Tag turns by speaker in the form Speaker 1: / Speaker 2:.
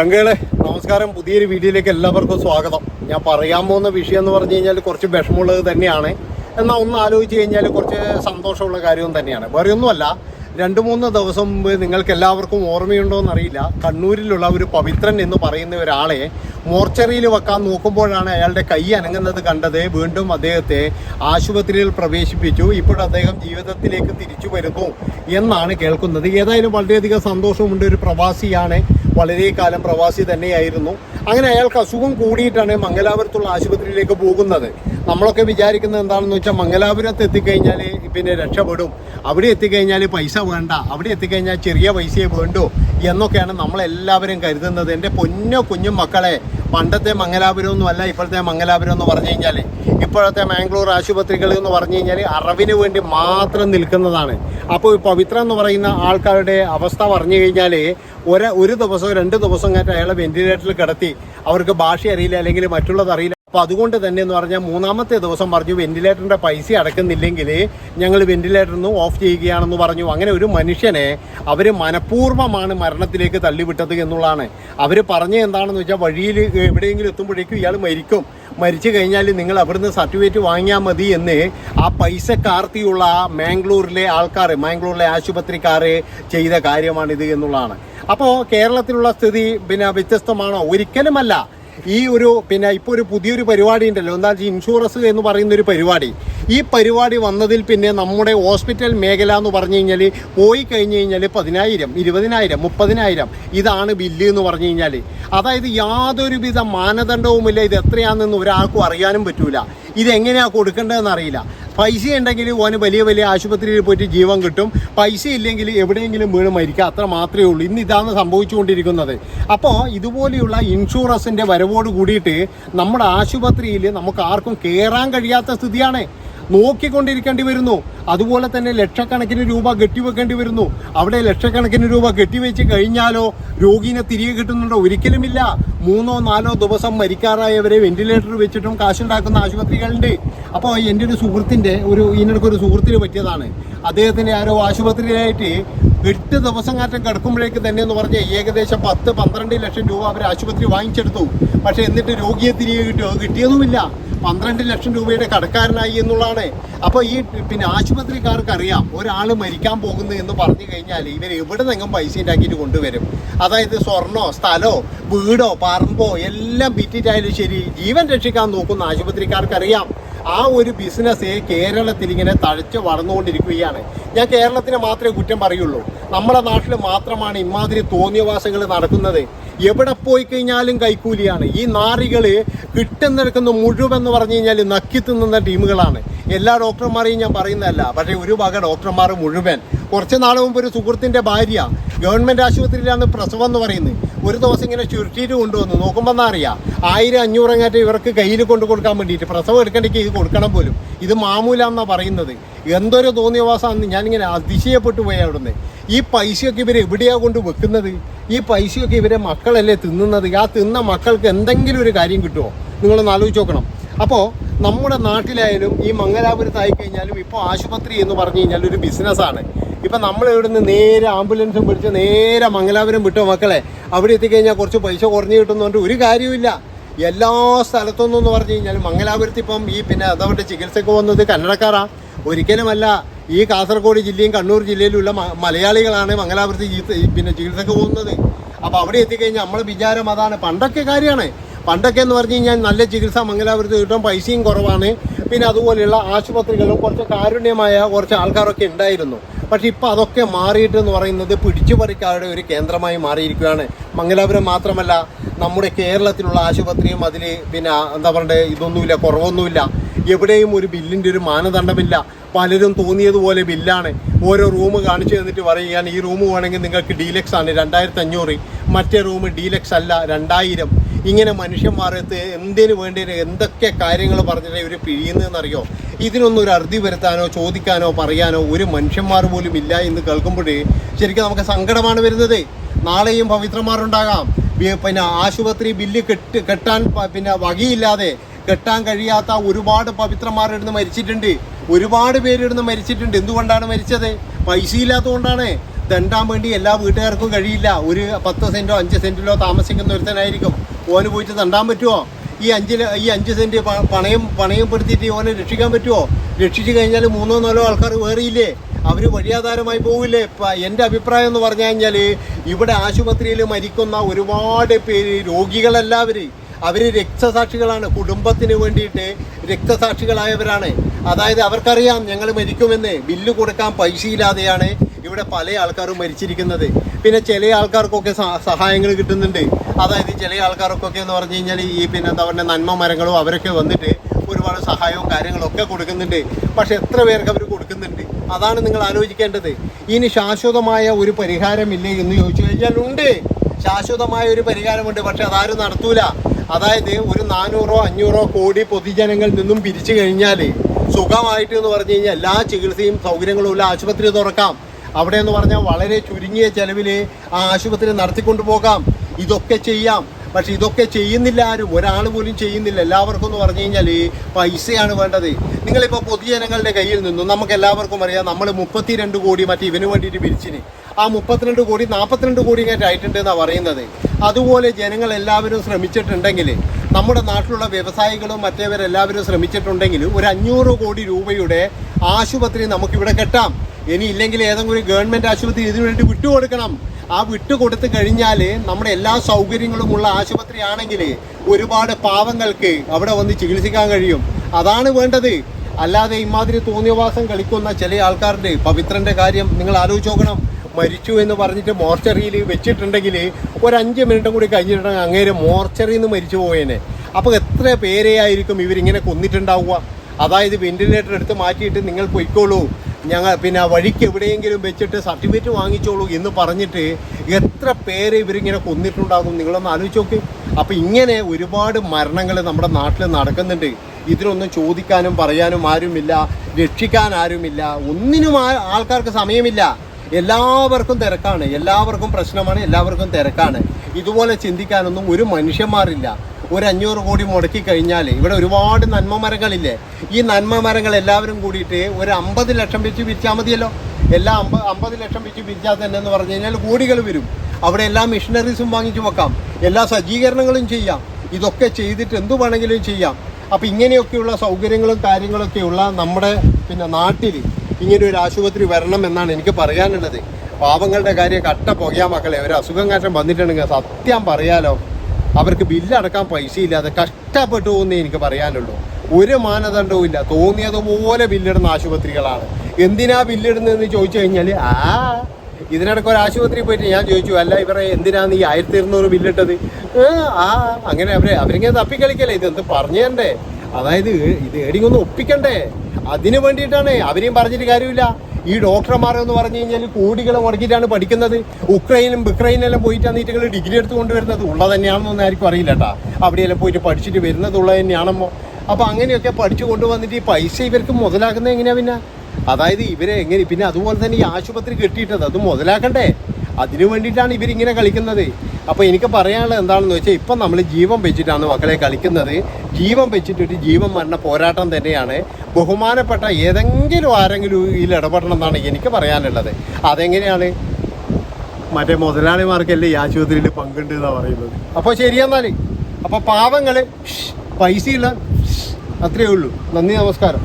Speaker 1: ചങ്കകളെ നമസ്കാരം. പുതിയൊരു വീഡിയോയിലേക്ക് എല്ലാവർക്കും സ്വാഗതം. ഞാൻ പറയാൻ പോകുന്ന വിഷയം എന്ന് പറഞ്ഞു കഴിഞ്ഞാൽ കുറച്ച് വിഷമമുള്ളത് തന്നെയാണ്. എന്നാൽ ഒന്ന് ആലോചിച്ച് കഴിഞ്ഞാൽ കുറച്ച് സന്തോഷമുള്ള കാര്യവും തന്നെയാണ്. വേറെ ഒന്നുമല്ല രണ്ട് മൂന്ന് ദിവസം മുമ്പ് നിങ്ങൾക്ക് എല്ലാവർക്കും ഓർമ്മയുണ്ടോ എന്നറിയില്ല. കണ്ണൂരിലുള്ള ഒരു പവിത്രൻ എന്ന് പറയുന്ന ഒരാളെ മോർച്ചറിയിൽ വെക്കാൻ നോക്കുമ്പോഴാണ് അയാളുടെ കൈ അനങ്ങുന്നത് കണ്ടത്. വീണ്ടും അദ്ദേഹത്തെ ആശുപത്രിയിൽ പ്രവേശിപ്പിച്ചു. ഇപ്പോൾ അദ്ദേഹം ജീവിതത്തിലേക്ക് തിരിച്ചു വരുന്നു എന്നാണ് കേൾക്കുന്നത്. ഏതായാലും വളരെയധികം സന്തോഷമുണ്ട്. ഒരു പ്രവാസിയാണ് വളരെ കാലം പ്രവാസി തന്നെയായിരുന്നു. അങ്ങനെ അയാൾക്ക് അസുഖം കൂടിയിട്ടാണ് മംഗലാപുരത്തുള്ള ആശുപത്രിയിലേക്ക് പോകുന്നത്. നമ്മളൊക്കെ വിചാരിക്കുന്നത് എന്താണെന്ന് വെച്ചാൽ മംഗലാപുരത്ത് എത്തിക്കഴിഞ്ഞാൽ പിന്നെ രക്ഷപ്പെടും. അവിടെ എത്തിക്കഴിഞ്ഞാൽ പൈസ വേണ്ട. അവിടെ എത്തിക്കഴിഞ്ഞാൽ ചെറിയ പൈസയെ വേണ്ടോ എന്നൊക്കെയാണ് നമ്മളെല്ലാവരും കരുതുന്നത്. എന്റെ പൊന്നോ കുഞ്ഞും മക്കളെ പണ്ടത്തെ മംഗലാപുരം ഒന്നുമല്ല ഇപ്പോഴത്തെ മംഗലാപുരം എന്ന് പറഞ്ഞു കഴിഞ്ഞാൽ ഇപ്പോഴത്തെ മാംഗ്ലൂർ ആശുപത്രികൾ എന്ന് പറഞ്ഞു കഴിഞ്ഞാൽ അറിവിന് വേണ്ടി മാത്രം നിൽക്കുന്നതാണ്. അപ്പോൾ ഈ പവിത്ര എന്ന് പറയുന്ന ആൾക്കാരുടെ അവസ്ഥ പറഞ്ഞു കഴിഞ്ഞാൽ ഒരു ഒരു ദിവസം രണ്ട് ദിവസം കഴിഞ്ഞിട്ട് അയാളെ വെന്റിലേറ്ററിൽ കിടത്തി അവർക്ക് ഭാഷ അറിയില്ല അല്ലെങ്കിൽ മറ്റുള്ളത് അറിയില്ല. അപ്പോൾ അതുകൊണ്ട് തന്നെ എന്ന് പറഞ്ഞാൽ മൂന്നാമത്തെ ദിവസം പറഞ്ഞു വെന്റിലേറ്ററിന്റെ പൈസ അടക്കുന്നില്ലെങ്കിൽ ഞങ്ങൾ വെന്റിലേറ്ററിൽ ഓഫ് ചെയ്യുകയാണെന്ന് പറഞ്ഞു. അങ്ങനെ ഒരു മനുഷ്യനെ അവർ മനഃപൂർവമാണ് മരണത്തിലേക്ക് തള്ളിവിട്ടത് എന്നുള്ളതാണ്. അവർ പറഞ്ഞ എന്താണെന്ന് വെച്ചാൽ വഴിയിൽ എവിടെയെങ്കിലും എത്തുമ്പോഴേക്കും ഇയാൾ മരിക്കും. മരിച്ചു കഴിഞ്ഞാൽ നിങ്ങൾ അവിടുന്ന് സർട്ടിഫിക്കറ്റ് വാങ്ങിയാൽ മതി എന്ന് ആ പൈസക്കാർത്തിയുള്ള ആ മാംഗ്ലൂരിലെ ആൾക്കാർ മാംഗ്ലൂരിലെ ആശുപത്രിക്കാർ ചെയ്ത കാര്യമാണിത് എന്നുള്ളതാണ്. അപ്പോൾ കേരളത്തിലുള്ള സ്ഥിതി പിന്നെ വ്യത്യസ്തമാണോ? ഒരിക്കലുമല്ല. ഈ ഒരു പിന്നെ ഇപ്പോൾ ഒരു പുതിയൊരു പരിപാടി ഉണ്ടല്ലോ. എന്താ വെച്ചാൽ ഇൻഷുറൻസ് എന്ന് പറയുന്ന ഒരു പരിപാടി. ഈ പരിപാടി വന്നതിൽ പിന്നെ നമ്മുടെ ഹോസ്പിറ്റൽ മേഖല എന്ന് പറഞ്ഞു കഴിഞ്ഞാൽ പോയി കഴിഞ്ഞ് കഴിഞ്ഞാൽ പതിനായിരം ഇരുപതിനായിരം മുപ്പതിനായിരം ഇതാണ് ബില്ല് എന്ന് പറഞ്ഞു കഴിഞ്ഞാൽ അതായത് യാതൊരുവിധ മാനദണ്ഡവുമില്ല. ഇത് എത്രയാണെന്ന് ഒരാൾക്കും അറിയാനും പറ്റൂല. ഇതെങ്ങനെയാണ് കൊടുക്കേണ്ടതെന്ന് അറിയില്ല. പൈസ ഉണ്ടെങ്കിൽ ഓന് വലിയ വലിയ ആശുപത്രിയിൽ പോയിട്ട് ജീവൻ കിട്ടും. പൈസ ഇല്ലെങ്കിൽ എവിടെയെങ്കിലും വീണ് മരിക്കുക. അത്ര മാത്രമേ ഉള്ളൂ. ഇന്ന് ഇതാണ് സംഭവിച്ചുകൊണ്ടിരിക്കുന്നത്. അപ്പോൾ ഇതുപോലെയുള്ള ഇൻഷുറൻസിന്റെ വരവോട് കൂടിയിട്ട് നമ്മുടെ ആശുപത്രിയിൽ നമുക്ക് ആർക്കും കയറാൻ കഴിയാത്ത സ്ഥിതിയാണ്. നോക്കിക്കൊണ്ടിരിക്കേണ്ടി വരുന്നു. അതുപോലെ തന്നെ ലക്ഷക്കണക്കിന് രൂപ കെട്ടിവെക്കേണ്ടി വരുന്നു. അവിടെ ലക്ഷക്കണക്കിന് രൂപ കെട്ടിവെച്ച് കഴിഞ്ഞാലോ രോഗീനെ തിരികെ കിട്ടുന്നുണ്ടോ? ഒരിക്കലുമില്ല. മൂന്നോ നാലോ ദിവസം മരിക്കാറായവരെ വെന്റിലേറ്റർ വെച്ചിട്ടും കാശുണ്ടാക്കുന്ന ആശുപത്രികളുണ്ട്. അപ്പോൾ എന്റെ ഒരു സുഹൃത്തിന്റെ ഒരു ഇതിനിടയ്ക്ക് ഒരു സുഹൃത്തിന് പറ്റിയതാണ്. അദ്ദേഹത്തിന്റെ ആരോ ആശുപത്രിയിലായിട്ട് എട്ട് ദിവസം കാറ്റം കിടക്കുമ്പോഴേക്ക് തന്നെ എന്ന് പറഞ്ഞാൽ ഏകദേശം പത്ത് പന്ത്രണ്ട് ലക്ഷം രൂപ അവർ ആശുപത്രി വാങ്ങിച്ചെടുത്തു. പക്ഷേ എന്നിട്ട് രോഗിയെ തിരികെ കിട്ടിയോ? കിട്ടിയതുമില്ല പന്ത്രണ്ട് ലക്ഷം രൂപയുടെ കടക്കാരനായി എന്നുള്ളതാണ്. അപ്പോൾ ഈ പിന്നെ ആശുപത്രിക്കാർക്ക് അറിയാം ഒരാൾ മരിക്കാൻ പോകുന്നു എന്ന് പറഞ്ഞു കഴിഞ്ഞാൽ ഇവർ എവിടെ നിന്നും പൈസ ഉണ്ടാക്കിയിട്ട് കൊണ്ടുവരും. അതായത് സ്വർണോ സ്ഥലമോ വീടോ പറമ്പോ എല്ലാം വിറ്റിട്ടായാലും ശരി ജീവൻ രക്ഷിക്കാൻ നോക്കുന്ന ആശുപത്രിക്കാർക്ക് അറിയാം ആ ഒരു ബിസിനസ് കേരളത്തിൽ ഇങ്ങനെ തഴച്ച് വളർന്നുകൊണ്ടിരിക്കുകയാണ്. ഞാൻ കേരളത്തിന് മാത്രമേ കുറ്റം പറയുള്ളൂ. നമ്മുടെ നാട്ടിൽ മാത്രമാണ് ഇമാതിരി തോന്നിയവാസങ്ങൾ നടക്കുന്നത്. എവിടെ പോയി കഴിഞ്ഞാലും കൈക്കൂലിയാണ്. ഈ നാറികൾ കിട്ടുന്നെടുക്കുന്ന മുഴുവൻ എന്ന് പറഞ്ഞു കഴിഞ്ഞാൽ നക്കി തിന്നുന്ന ടീമുകളാണ്. എല്ലാ ഡോക്ടർമാരെയും ഞാൻ പറയുന്നതല്ല. പക്ഷേ ഒരു വക ഡോക്ടർമാർ മുഴുവൻ. കുറച്ച് നാൾ മുമ്പ് ഒരു സുഹൃത്തിന്റെ ഭാര്യ ഗവൺമെന്റ് ആശുപത്രിയിലാണ് പ്രസവം എന്ന് പറയുന്നത്. ഒരു ദിവസം ഇങ്ങനെ ചുരുട്ടിയിട്ട് കൊണ്ടുവന്നു. നോക്കുമ്പോൾ എന്നാ അറിയാം? ആയിരം അഞ്ഞൂറങ്ങാറ്റം ഇവർക്ക് കയ്യിൽ കൊണ്ട് കൊടുക്കാൻ വേണ്ടിയിട്ട് പ്രസവം എടുക്കേണ്ടെങ്കിൽ ഇത് കൊടുക്കണം പോലും. ഇത് മാമൂലാന്നാ പറയുന്നത്. എന്തൊരു തോന്നിയവാസമാണെന്ന് ഞാനിങ്ങനെ അതിശയപ്പെട്ടു പോയി അവിടുന്ന്. ഈ പൈസയൊക്കെ ഇവർ എവിടെയാണ് കൊണ്ട് വെക്കുന്നത്? ഈ പൈസയൊക്കെ ഇവരെ മക്കളല്ലേ തിന്നുന്നത്? ആ തിന്ന മക്കൾക്ക് എന്തെങ്കിലും ഒരു കാര്യം കിട്ടുമോ നിങ്ങളൊന്ന് ആലോചിച്ച് നോക്കണം. അപ്പോൾ നമ്മുടെ നാട്ടിലായാലും ഈ മംഗലാപുരത്തായി കഴിഞ്ഞാലും ഇപ്പോൾ ആശുപത്രി എന്ന് പറഞ്ഞു കഴിഞ്ഞാൽ ഒരു ബിസിനസ്സാണ് ഇപ്പം നമ്മൾ ഇവിടുന്ന് നേരെ ആംബുലൻസും പിടിച്ച് നേരെ മംഗലാപുരം വിട്ടോ മക്കളെ. അവിടെ എത്തിക്കഴിഞ്ഞാൽ കുറച്ച് പൈസ കുറഞ്ഞു കിട്ടുന്നുണ്ട് ഒരു കാര്യമില്ല എല്ലാ സ്ഥലത്തുനിന്നും എന്ന് പറഞ്ഞു കഴിഞ്ഞാൽ മംഗലാപുരത്ത് ഇപ്പം ഈ പിന്നെ അതവരുടെ ചികിത്സയ്ക്ക് വന്നത് കന്നഡക്കാരാണ് ഒരിക്കലുമല്ല ഈ കാസർഗോഡ് ജില്ലയും കണ്ണൂർ ജില്ലയിലുള്ള മലയാളികളാണ് മംഗലാപുരത്ത് പിന്നെ ചികിത്സയ്ക്ക് പോകുന്നത്. അപ്പോൾ അവിടെ എത്തിക്കഴിഞ്ഞാൽ നമ്മളെ വിചാരം അതാണ്. പണ്ടൊക്കെ കാര്യമാണ്. പണ്ടൊക്കെ എന്ന് പറഞ്ഞു കഴിഞ്ഞാൽ നല്ല ചികിത്സ മംഗലാപുരത്ത് കിട്ടും പൈസയും കുറവാണ്. പിന്നെ അതുപോലെയുള്ള ആശുപത്രികളും കുറച്ച് കാരുണ്യമായ കുറച്ച് ആൾക്കാരൊക്കെ ഉണ്ടായിരുന്നു. പക്ഷെ ഇപ്പോൾ അതൊക്കെ മാറിയിട്ട് എന്ന് പറയുന്നത് പിടിച്ചുപറിക്കാരുടെ ഒരു കേന്ദ്രമായി മാറിയിരിക്കുകയാണ്. മംഗലാപുരം മാത്രമല്ല നമ്മുടെ കേരളത്തിലുള്ള ആശുപത്രിയും അതിൽ പിന്നെ എന്താ പറയണ്ടേ ഇതൊന്നുമില്ല കുറവൊന്നുമില്ല. എവിടെയും ഒരു ബില്ലിന്റെ ഒരു മാനദണ്ഡമില്ല. പലരും തോന്നിയതുപോലെ ബില്ലാണ്. ഓരോ റൂം കാണിച്ചു തന്നിട്ട് പറയുകയാണ് ഈ റൂം വേണമെങ്കിൽ നിങ്ങൾക്ക് ഡീലക്സ് ആണ് രണ്ടായിരത്തി അഞ്ഞൂറ് മറ്റേ റൂം ഡീലക്സ് അല്ല രണ്ടായിരം. ഇങ്ങനെ മനുഷ്യന്മാരത്ത് എന്തിനു വേണ്ടി എന്തൊക്കെ കാര്യങ്ങൾ പറഞ്ഞിട്ട് ഇവർ പിഴിയുന്നതെന്നറിയോ ഇതിനൊന്നും ഒരു അറുതി വരുത്താനോ ചോദിക്കാനോ പറയാനോ ഒരു മനുഷ്യന്മാർ പോലും ഇല്ല എന്ന് കേൾക്കുമ്പോഴേ ശരിക്കും നമുക്ക് സങ്കടമാണ് വരുന്നത്. നാളെയും പവിത്രന്മാരുണ്ടാകാം. പിന്നെ ആശുപത്രി ബില്ല് കെട്ട് കെട്ടാൻ പിന്നെ വകയില്ലാതെ കെട്ടാൻ കഴിയാത്ത ഒരുപാട് പവിത്രന്മാരിടുന്ന് മരിച്ചിട്ടുണ്ട്. ഒരുപാട് പേരിടുന്ന് മരിച്ചിട്ടുണ്ട്. എന്തുകൊണ്ടാണ് മരിച്ചത്? പൈസ ഇല്ലാത്തതുകൊണ്ടാണ്. ദണ്ടാൻ വേണ്ടി എല്ലാ വീട്ടുകാർക്കും കഴിയില്ല. ഒരു പത്ത് സെന്റോ അഞ്ച് സെന്റിലോ താമസിക്കുന്ന ഒരുത്തനായിരിക്കും. ഓന് പോയിട്ട് ദണ്ടാൻ പറ്റുമോ ഈ അഞ്ച് ഈ അഞ്ച് സെന്റ് പണയം പണയം പെടുത്തിയിട്ട് ഓനെ രക്ഷിക്കാൻ പറ്റുമോ രക്ഷിച്ചു കഴിഞ്ഞാൽ മൂന്നോ നാലോ ആൾക്കാർ വേറിയില്ലേ? അവർ വഴിയാധാരമായി ഇപ്പം എന്റെ അഭിപ്രായം എന്ന് പറഞ്ഞു കഴിഞ്ഞാൽ ഇവിടെ ആശുപത്രിയിൽ മരിക്കുന്ന ഒരുപാട് പേര് രോഗികളെല്ലാവരും അവർ രക്തസാക്ഷികളാണ്. കുടുംബത്തിന് വേണ്ടിയിട്ട് രക്തസാക്ഷികളായവരാണ്. അതായത് അവർക്കറിയാം ഞങ്ങൾ മരിക്കുമെന്ന്. ബില്ല് കൊടുക്കാൻ പൈസയില്ലാതെയാണ് ഇവിടെ പല ആൾക്കാരും മരിച്ചിരിക്കുന്നത്. പിന്നെ ചില ആൾക്കാർക്കൊക്കെ സഹായങ്ങൾ കിട്ടുന്നുണ്ട്. അതായത് ചില ആൾക്കാർക്കൊക്കെ എന്ന് പറഞ്ഞു കഴിഞ്ഞാൽ ഈ പിന്നെ എന്താ പറയുക നന്മ മരങ്ങളും അവരൊക്കെ വന്നിട്ട് ഒരുപാട് സഹായവും കാര്യങ്ങളൊക്കെ കൊടുക്കുന്നുണ്ട്. പക്ഷെ എത്ര പേർക്ക് അവർ കൊടുക്കുന്നുണ്ട്? അതാണ് നിങ്ങൾ ആലോചിക്കേണ്ടത്. ഇനി ശാശ്വതമായ ഒരു പരിഹാരമില്ലേ എന്ന് ചോദിച്ചു കഴിഞ്ഞാൽ ഉണ്ട്. ശാശ്വതമായ ഒരു പരിഹാരമുണ്ട് പക്ഷെ അതാരും നടത്തൂല. അതായത് ഒരു നാനൂറോ അഞ്ഞൂറോ കോടി പൊതുജനങ്ങളിൽ നിന്നും പിരിച്ചു കഴിഞ്ഞാൽ സുഖമായിട്ട് എന്ന് പറഞ്ഞു കഴിഞ്ഞാൽ എല്ലാ ചികിത്സയും സൗകര്യങ്ങളും ഉള്ള ആശുപത്രി തുറക്കാം. അവിടെ എന്ന് പറഞ്ഞാൽ വളരെ ചുരുങ്ങിയ ചെലവിൽ ആ ആശുപത്രി നടത്തിക്കൊണ്ടു പോകാം. ഇതൊക്കെ ചെയ്യാം. പക്ഷെ ഇതൊക്കെ ചെയ്യുന്നില്ല ആരും. ഒരാൾ പോലും ചെയ്യുന്നില്ല. എല്ലാവർക്കും എന്ന് പറഞ്ഞു കഴിഞ്ഞാൽ പൈസയാണ് വേണ്ടത്. നിങ്ങളിപ്പോൾ പൊതുജനങ്ങളുടെ കയ്യിൽ നിന്നും നമുക്ക് എല്ലാവർക്കും അറിയാം നമ്മൾ മുപ്പത്തിരണ്ട് കോടി മറ്റേ ഇവന് വേണ്ടിയിട്ട് പിരിച്ചിന്. ആ മുപ്പത്തിരണ്ട് കോടി നാൽപ്പത്തിരണ്ട് കോടി ഇങ്ങനെ ആയിട്ടുണ്ട് എന്നാണ് പറയുന്നത്. അതുപോലെ ജനങ്ങൾ എല്ലാവരും ശ്രമിച്ചിട്ടുണ്ടെങ്കിൽ നമ്മുടെ നാട്ടിലുള്ള വ്യവസായികളും മറ്റേവരെല്ലാവരും ശ്രമിച്ചിട്ടുണ്ടെങ്കിൽ ഒരു അഞ്ഞൂറ് കോടി രൂപയുടെ ആശുപത്രി നമുക്കിവിടെ കെട്ടാം. ഇനി ഇല്ലെങ്കിൽ ഏതെങ്കിലും ഗവൺമെന്റ് ആശുപത്രി ഇതിനു വേണ്ടി വിട്ടുകൊടുക്കണം. ആ വിട്ടുകൊടുത്തു കഴിഞ്ഞാൽ നമ്മുടെ എല്ലാ സൗകര്യങ്ങളും ഉള്ള ആശുപത്രി ആണെങ്കിൽ ഒരുപാട് പാവങ്ങൾക്ക് അവിടെ വന്ന് ചികിത്സിക്കാൻ കഴിയും. അതാണ് വേണ്ടത്. അല്ലാതെ ഇമാതിരി തോന്നിയവാസം കളിക്കുന്ന ചില ആൾക്കാരുടെ പവിത്രന്റെ കാര്യം നിങ്ങൾ ആലോചിച്ച് നോക്കണം. മരിച്ചു എന്ന് പറഞ്ഞിട്ട് മോർച്ചറിയിൽ വെച്ചിട്ടുണ്ടെങ്കിൽ ഒരു അഞ്ച് മിനിറ്റും കൂടി കഴിഞ്ഞിട്ടുണ്ടെങ്കിൽ അങ്ങേര് മോർച്ചറിയിൽ നിന്ന് മരിച്ചു പോയേനെ. അപ്പോൾ എത്ര പേരെയായിരിക്കും ഇവരിങ്ങനെ കൊന്നിട്ടുണ്ടാവുക? അതായത് വെന്റിലേറ്റർ എടുത്ത് മാറ്റിയിട്ട് നിങ്ങൾ പൊയ്ക്കോളൂ. ഞങ്ങൾ പിന്നെ വഴിക്ക് എവിടെയെങ്കിലും വെച്ചിട്ട് സർട്ടിഫിക്കറ്റ് വാങ്ങിച്ചോളൂ എന്ന് പറഞ്ഞിട്ട് എത്ര പേര് ഇവരിങ്ങനെ കൊന്നിട്ടുണ്ടാകും നിങ്ങളൊന്ന് ആലോചിച്ച് നോക്ക്. അപ്പം ഇങ്ങനെ ഒരുപാട് മരണങ്ങൾ നമ്മുടെ നാട്ടിൽ നടക്കുന്നുണ്ട്. ഇതിനൊന്നും ചോദിക്കാനും പറയാനും ആരുമില്ല രക്ഷിക്കാൻ ആരുമില്ല ഒന്നിനും ആൾക്കാർക്ക് സമയമില്ല. എല്ലാവർക്കും തിരക്കാണ് എല്ലാവർക്കും പ്രശ്നമാണ് എല്ലാവർക്കും തിരക്കാണ്. ഇതുപോലെ ചിന്തിക്കാനൊന്നും ഒരു മനുഷ്യന്മാരില്ല. ഒരു അഞ്ഞൂറ് കോടി മുടക്കി കഴിഞ്ഞാൽ ഇവിടെ ഒരുപാട് നന്മ മരങ്ങളില്ലേ? ഈ നന്മ മരങ്ങൾ എല്ലാവരും കൂടിയിട്ട് ഒരു അമ്പത് ലക്ഷം വെച്ച് വിരിച്ചാൽ മതിയല്ലോ. എല്ലാ അമ്പ അമ്പത് ലക്ഷം വെച്ച് വിരിച്ചാൽ തന്നെ എന്ന് പറഞ്ഞു കഴിഞ്ഞാൽ കോടികൾ വരും. അവിടെ എല്ലാ മിഷനറീസും വാങ്ങിച്ചു വെക്കാം. എല്ലാ സജ്ജീകരണങ്ങളും ചെയ്യാം. ഇതൊക്കെ ചെയ്തിട്ട് എന്തു വേണമെങ്കിലും ചെയ്യാം. അപ്പം ഇങ്ങനെയൊക്കെയുള്ള സൗകര്യങ്ങളും കാര്യങ്ങളൊക്കെയുള്ള നമ്മുടെ പിന്നെ നാട്ടിൽ ഇങ്ങനെ ഒരു ആശുപത്രി വരണം എന്നാണ് എനിക്ക് പറയാനുള്ളത്. പാവങ്ങളുടെ കാര്യം കട്ട പുകയാ മക്കളെ. ഒരു അസുഖം കാറ്റം വന്നിട്ടുണ്ടെങ്കിൽ സത്യം പറയാലോ. അവർക്ക് ബില്ലടക്കാൻ പൈസ ഇല്ലാതെ കഷ്ടപ്പെട്ടു പോകുന്നേ എനിക്ക് പറയാനുള്ളൂ. ഒരു മാനദണ്ഡവും ഇല്ല. തോന്നിയതുപോലെ ബില്ലിടുന്ന ആശുപത്രികളാണ്. എന്തിനാ ബില്ലിടുന്നതെന്ന് ചോദിച്ചു കഴിഞ്ഞാൽ ആ ഇതിനിടയ്ക്ക് ഒരു ആശുപത്രി പോയിട്ട് ഞാൻ ചോദിച്ചു അല്ല ഇവരെ എന്തിനാണ് ഈ ആയിരത്തി ഇരുന്നൂറ് ബില്ലിട്ടത്? ആ അങ്ങനെ അവരെ അവരിങ്ങനെ തപ്പിക്കളിക്കല്ലേ. ഇത് എന്ത് പറഞ്ഞു തരണ്ടേ അതായത് ഇത് ഏടിങ്ങൊന്ന് ഒപ്പിക്കണ്ടേ? അതിന് വേണ്ടിയിട്ടാണ് അവരെയും പറഞ്ഞിട്ട് കാര്യമില്ല. ഈ ഡോക്ടർമാർ എന്ന് പറഞ്ഞു കഴിഞ്ഞാൽ കോടികൾ മുടക്കിയിട്ടാണ് പഠിക്കുന്നത്. ഉക്രൈനും ബുക്രൈനെല്ലാം പോയിട്ടാണ് നീറ്റുകൾ ഡിഗ്രി എടുത്ത് കൊണ്ടുവരുന്നത്. ഉള്ളത് തന്നെയാണെന്നൊന്നും ആർക്കും അറിയില്ല കേട്ടാ അവിടെയെല്ലാം പോയിട്ട് പഠിച്ചിട്ട് വരുന്നത് ഉള്ളത് തന്നെയാണെന്നോ. അപ്പോൾ അങ്ങനെയൊക്കെ പഠിച്ചു കൊണ്ടുവന്നിട്ട് ഈ പൈസ ഇവർക്ക് മുതലാക്കുന്നത് എങ്ങനെയാ പിന്നെ? അതായത് ഇവരെ എങ്ങനെ പിന്നെ അതുപോലെ തന്നെ ഈ ആശുപത്രി കെട്ടിയിട്ടത് അത് മുതലാക്കണ്ടേ? അതിനു വേണ്ടിയിട്ടാണ് ഇവരിങ്ങനെ കളിക്കുന്നത്. അപ്പോൾ എനിക്ക് പറയാനുള്ളത് എന്താണെന്ന് വെച്ചാൽ ഇപ്പം നമ്മൾ ജീവൻ വെച്ചിട്ടാണ് മക്കളെ കളിക്കുന്നത്. ജീവൻ വെച്ചിട്ടൊരു ജീവൻ മരണ പോരാട്ടം തന്നെയാണ്. ബഹുമാനപ്പെട്ട ഏതെങ്കിലും ആരെങ്കിലും ഇതിൽ ഇടപെടണം എന്നാണ് എനിക്ക് പറയാനുള്ളത്. അതെങ്ങനെയാണ്? മറ്റേ മുതലാളിമാർക്കല്ലേ ഈ ആശുപത്രിയിൽ പങ്കുണ്ട് എന്നാണ് പറയുന്നത് അപ്പോൾ ശരിയെന്നാൽ അപ്പോൾ പാവങ്ങൾ പൈസയില്ല. അത്രയേ ഉള്ളൂ. നന്ദി നമസ്കാരം.